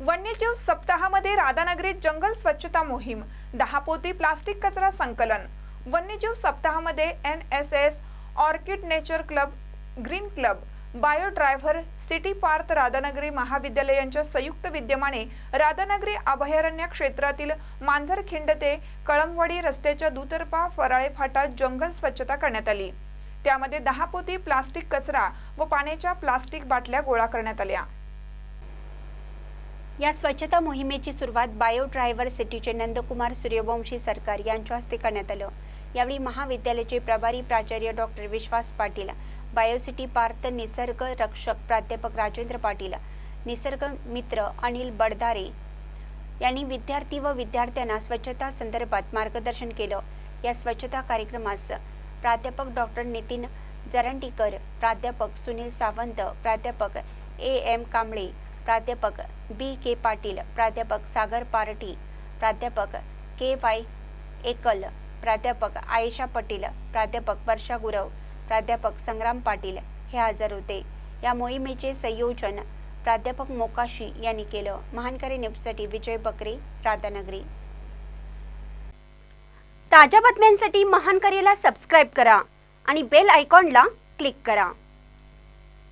वन्यजीव सप्ताहामध्ये राधानगरीत जंगल स्वच्छता मोहीम दहा पोती प्लास्टिक कचरा संकलन. वन्यजीव सप्ताहामध्ये N S S orchid nature club green club biodiversity Parth Radhanagari महाविद्यालय यांच्या संयुक्त विद्यमाने राधानगरी अभयारण्य क्षेत्रातील मांजरखिंड ते कळमवाडी रस्त्याच्या दुतर्फा फराळे फाटा जंगल स्वच्छता करण्यात आली. त्यामध्ये दहा पोती प्लास्टिक कचरा व पाण्याच्या प्लास्टिक बाटल्या गोळा करण्यात आल्या. या स्वच्छता मोहिमेची सुरुवात बायो ड्रायव्हर सिटीचे नंदकुमार सूर्यवंशी सरकार यांच्या हस्ते करण्यात आलं. यावेळी महाविद्यालयाचे प्रभारी प्राचार्य डॉक्टर विश्वास पाटील बायोसिटी पार्थ निसर्ग रक्षक प्राध्यापक राजेंद्र पाटील निसर्ग मित्र अनिल बडदारे यांनी विद्यार्थी व विद्यार्थ्यांना स्वच्छता संदर्भात मार्गदर्शन केलं. या स्वच्छता कार्यक्रमास प्राध्यापक डॉक्टर नितीन जरंटीकर प्राध्यापक सुनील सावंत प्राध्यापक ए एम कांबळे प्राध्यापक बी के पाटील प्राध्यापक सागर पारटी प्राध्यापक के वाय एकल प्राध्यापक आयशा पटेल प्राध्यापक वर्षा गुरव प्राध्यापक संग्राम पाटील हे हजर होते. या मोहिमेचे संयोजन प्राध्यापक मोकाशी यांनी केलं. महानकरी न्यूजसाठी विजय बकरे राधानगरी. ताज्या बातम्यांसाठी महानकरीला सबस्क्राईब करा आणि बेल आयकॉनला क्लिक करा.